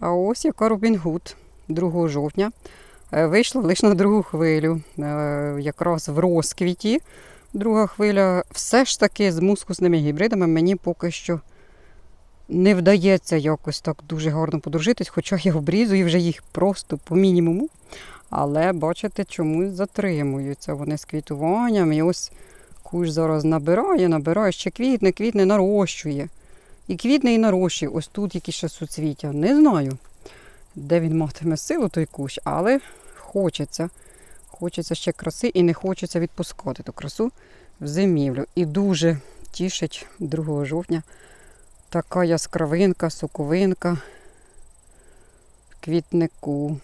А ось яка Робін Гуд 2 жовтня. Е, Вийшла лише на другу хвилю, е, якраз в розквіті. Друга хвиля все ж таки з мускусними гібридами мені поки що не вдається якось так дуже гарно подружитись, хоча я обрізую вже їх просто по мінімуму. Але бачите, чомусь затримуються вони з квітуванням. І ось куш зараз набирає, набирає, ще квітне, квітне, нарощує. І квітне, і нарощує. Ось тут які ще суцвіття. Не знаю, де він матиме силу, той кущ, але хочеться. Хочеться ще краси і не хочеться відпускати ту красу в зимівлю. І дуже тішить 2 жовтня така яскравинка, соковинка в квітнику.